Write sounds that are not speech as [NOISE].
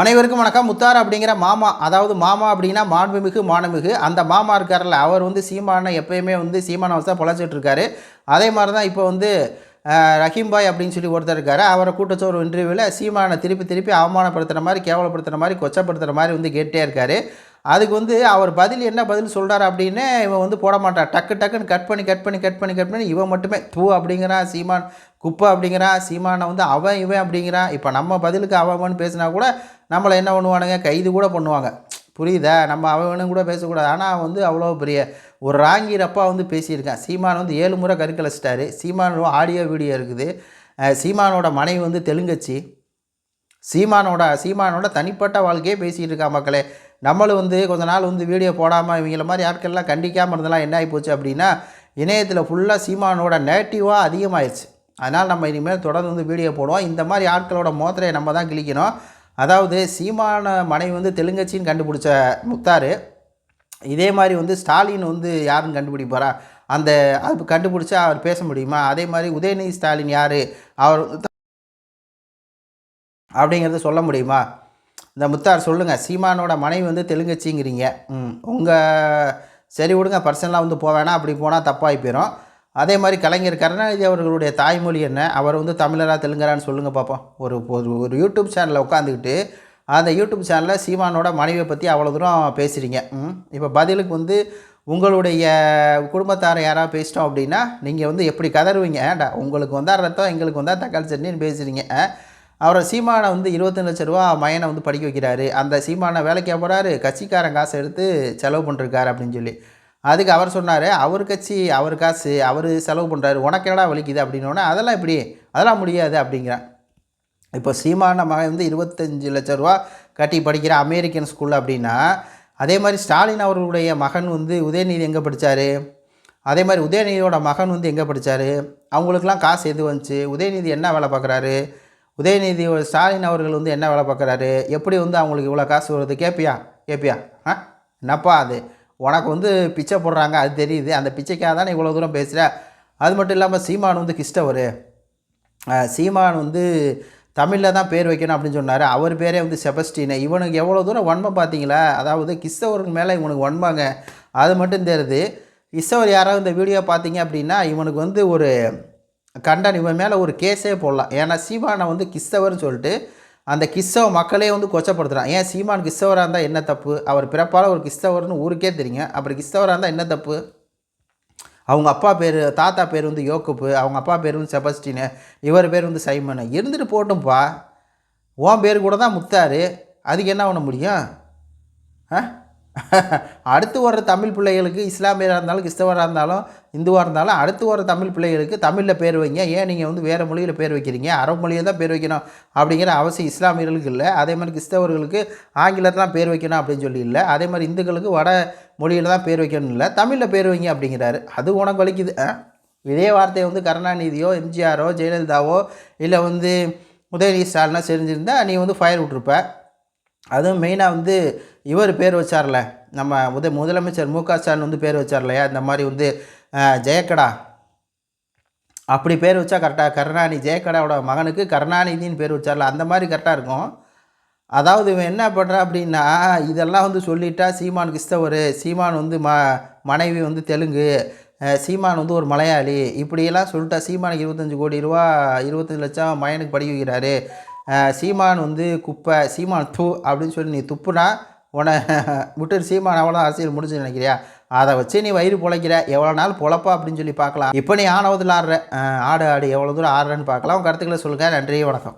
அனைவருக்கும் வணக்கம். முத்தார் அப்படிங்கிற மாமா அதாவது மாமா அப்படின்னா மாண்புமிகு மானமிகு அந்த மாமா இருக்கார்ல அவர் வந்து சீமானை எப்பயுமே வந்து சீமானை வசதி பொழைச்சிட்டு இருக்காரு அதே மாதிரி தான் இப்போ வந்து ரஹீம் பாய் அப்படின்னு சொல்லி ஒருத்தர் இருக்காரு. அவரை கூட்டச்சோர் இன்டர்வியூவில் சீமானை திருப்பி திருப்பி அவமானப்படுத்துகிற மாதிரி கேவலப்படுத்துகிற மாதிரி கொச்சப்படுத்துகிற மாதிரி வந்து கேட்டே இருக்காரு. அதுக்கு வந்து அவர் பதில் என்ன பதில் சொல்கிறார் அப்படின்னு இவன் வந்து போட மாட்டான். டக்கு டக்குன்னு கட் பண்ணி கட் பண்ணி கட் பண்ணி கட் பண்ணி இவன் மட்டுமே தூ அப்படிங்கிறான் சீமான் குப்பை அப்படிங்கிறான் சீமானை வந்து அவன் இவன் அப்படிங்கிறான். இப்போ நம்ம பதிலுக்கு அவன் அவன் பேசினா கூட நம்மளை என்ன பண்ணுவானுங்க? கைது கூட பண்ணுவாங்க. புரியுதா? நம்ம அவனும் கூட பேசக்கூடாது. ஆனால் வந்து அவ்வளோ பெரிய ஒரு ராங்கிரப்பா வந்து பேசியிருக்கான். சீமான் வந்து ஏழு முறை கருக்கலைச்சிட்டாரு சீமானோட ஆடியோ வீடியோ இருக்குது. சீமானோட மனைவி வந்து தெலுங்கச்சி. சீமானோட சீமானோட தனிப்பட்ட வாழ்க்கையே பேசிகிட்டு இருக்கா மக்களே. நம்மளும் வந்து கொஞ்ச நாள் வந்து வீடியோ போடாமல் இவங்கள மாதிரி ஆட்கள்லாம் கண்டிக்காமல் இருந்தெல்லாம் என்ன ஆகிப்போச்சு அப்படின்னா இணையத்தில் ஃபுல்லாக சீமானோட நேட்டிவாக அதிகமாகிடுச்சு அதனால் நம்ம இனிமேல் தொடர்ந்து வந்து வீடியோ போடுவோம். இந்த மாதிரி ஆட்களோட மோத்திரையை நம்ம தான் கிழிக்கணும். அதாவது சீமான மனைவி வந்து தெலுங்கச்சின்னு கண்டுபிடிச்ச முத்தார் இதே மாதிரி வந்து ஸ்டாலின் வந்து யாருன்னு கண்டுபிடிப்பாரா அந்த அது கண்டுபிடிச்சா அவர் பேச முடியுமா? அதே மாதிரி உதயநிதி ஸ்டாலின் யார்? அவர் அப்படிங்கிறத சொல்ல முடியுமா? இந்த முத்தார் சொல்லுங்கள் சீமானோட மனைவி வந்து தெலுங்குச்சிங்கிறீங்க. ம் உங்கள் சரி விடுங்க பர்சனலாக வந்து போவேனா அப்படி போனால் தப்பாகி போயிடும் அதே மாதிரி கலைஞர் கருணாநிதி அவர்களுடைய தாய்மொழி என்ன? அவர் வந்து தமிழராக தெலுங்கரான்னு சொல்லுங்கள் பார்ப்போம் ஒரு ஒரு ஒரு யூடியூப் சேனலில் உட்காந்துக்கிட்டு அந்த யூடியூப் சேனலில் சீமானோட மனைவியை பற்றி அவ்வளோ தூரம் பேசுகிறீங்க ம் இப்போ பதிலுக்கு வந்து உங்களுடைய குடும்பத்தாரை யாராவது பேசிட்டோம் அப்படின்னா நீங்கள் வந்து எப்படி கதறுவீங்க? ஏன்டா உங்களுக்கு வந்தால் ரத்தம் எங்களுக்கு வந்தால் தக்காளி சட்னின்னு பேசுகிறீங்க அவரை சீமானை வந்து இருபத்தஞ்சு லட்ச ரூபா மயனை வந்து படிக்க வைக்கிறாரு. அந்த சீமானை வேலைக்கு போகிறாரு கட்சிக்காரன் காசை எடுத்து செலவு பண்ணிருக்காரு அப்படின்னு சொல்லி. அதுக்கு அவர் சொன்னார் அவர் கட்சி அவர் காசு அவர் செலவு பண்ணுறாரு உனக்கு என்னடா வலிக்குது? அப்படின்னோடனே அதெல்லாம் இப்படி அதெல்லாம் முடியாது. அப்படிங்கிறான். இப்போ சீமான மகன் வந்து இருபத்தஞ்சி லட்ச ரூபா கட்டி படிக்கிற அமெரிக்கன் ஸ்கூல் அப்படின்னா அதே மாதிரி ஸ்டாலின் அவர்களுடைய மகன் வந்து உதயநிதி எங்கே படித்தார் அதே மாதிரி உதயநிதியோட மகன் வந்து எங்கே படித்தார் அவங்களுக்குலாம் காசு எது வந்துச்சு? உதயநிதி என்ன வேலை பார்க்குறாரு? உதயநிதி ஸ்டாலின் அவர்கள் வந்து என்ன வேலை பார்க்குறாரு? எப்படி வந்து அவங்களுக்கு இவ்வளோ காசு வருது? கேட்பியா கேட்பியா ஆ? என்னப்பா அது? உனக்கு வந்து பிச்சை போடுறாங்க அது தெரியுது. அந்த பிச்சைக்காக தானே இவ்வளோ தூரம் பேசுகிற அது மட்டும் இல்லாமல் சீமான் வந்து கிறிஸ்டவர் சீமான் வந்து தமிழில் தான் பேர் வைக்கணும் அப்படின்னு சொன்னார். அவர் பேரே வந்து செபஸ்டின் இவனுக்கு எவ்வளோ தூரம் வன்மை பார்த்தீங்களா? அதாவது கிறிஸ்தவர்கள் மேலே இவனுக்கு வன்மாங்க. அது மட்டும் தெரியுது. கிறிஸ்தவர் யாராவது இந்த வீடியோ பார்த்தீங்க அப்படின்னா இவனுக்கு வந்து ஒரு கண்டன் இவன் மேலே ஒரு கேஸே போடலாம். ஏன்னா சீமானை வந்து கிறிஸ்தவர்னு சொல்லிட்டு அந்த கிறிஸ்தவ மக்களே வந்து கொச்சப்படுத்துகிறான் ஏன் சீமான் கிறிஸ்தவராக இருந்தால் என்ன தப்பு? அவர் பிறப்பால் ஒரு கிறிஸ்தவர்னு ஊருக்கே தெரியுங்க. அப்படி கிறிஸ்தவராக இருந்தால் என்ன தப்பு? அவங்க அப்பா பேர் தாத்தா பேர் வந்து யோக்குப்பு அவங்க அப்பா பேர் வந்து செபஸ்டினு இவர் பேர் வந்து சைமனு. இருந்துட்டு போட்டும்ப்பா உன் பேர் கூட தான் முத்தார். அதுக்கு என்ன பண்ண முடியும்? ஆ? [LAUGHS] அடுத்து வர தமிழ் பிள்ளைகளுக்கு இஸ்லாமியராக இருந்தாலும் கிறிஸ்தவராக இருந்தாலும் இந்துவாக இருந்தாலும் அடுத்து வர தமிழ் பிள்ளைகளுக்கு தமிழில் பேர் வைங்க. ஏன் நீங்கள் வந்து வேறு மொழியில் பேர் வைக்கிறீங்க? அரபு மொழியை தான் பேர் வைக்கணும் அப்படிங்கிற அவசியம் இஸ்லாமியர்களுக்கு இல்லை. அதே மாதிரி கிறிஸ்தவர்களுக்கு ஆங்கிலத்தில் தான் பேர் வைக்கணும் அப்படின்னு சொல்லி இல்லை. அதே மாதிரி இந்துக்களுக்கு வட மொழியில் தான் பேர் வைக்கணும் இல்லை. தமிழில் பேர் வைங்க அப்படிங்கிறாரு. அது உனக்கு வலிக்குது ஆ? இதே வார்த்தையை வந்து கருணாநிதியோ எம்ஜிஆரோ ஜெயலலிதாவோ இல்லை வந்து உதயநிதி ஸ்டாலினா செஞ்சுருந்தா நீ வந்து ஃபயர் விட்ருப்ப அதுவும் மெயினாக வந்து இவர் பேர் வச்சார்ல? நம்ம முத முதலமைச்சர் மு க ஸ்டாலின் வந்து பேர் வச்சார் இல்லையா இந்த மாதிரி வந்து ஜெயக்கடா. அப்படி பேர் வச்சா கரெக்டாக கருணாநிதி ஜெயக்கடாவோட மகனுக்கு கருணாநிதின்னு பேர் வச்சார்ல. அந்த மாதிரி கரெக்டாக இருக்கும். அதாவது இவன் என்ன பண்ணுறான் அப்படின்னா இதெல்லாம் வந்து சொல்லிட்டா சீமான் கிறிஸ்தவர். சீமான் வந்து ம மனைவி வந்து தெலுங்கு. சீமான் வந்து ஒரு மலையாளி. இப்படியெல்லாம் சொல்லிட்டா சீமானுக்கு இருபத்தஞ்சு கோடி ரூபா இருபத்தஞ்சு லட்சம் மயனுக்கு படிக்க வைக்கிறாரு. சீமான் வந்து குப்பை சீமான் து அப்படின்னு சொல்லி நீ துப்புனா உன்னை விட்டு சீமான் அவ்வளோ அரசியல் முடிஞ்சு நினைக்கிறியா? அதை வச்சு நீ வயிறு பொழைக்கிற. எவ்வளோ நாள் பொழப்பா அப்படின்னு சொல்லி பார்க்கலாம். இப்போ நீ ஆணவத்தில் ஆடுற ஆடு ஆடு எவ்வளோ தூரம் ஆடுறன்னு பார்க்கலாம். உன் கருத்துக்களை சொல்லுங்கள் நன்றி வணக்கம்.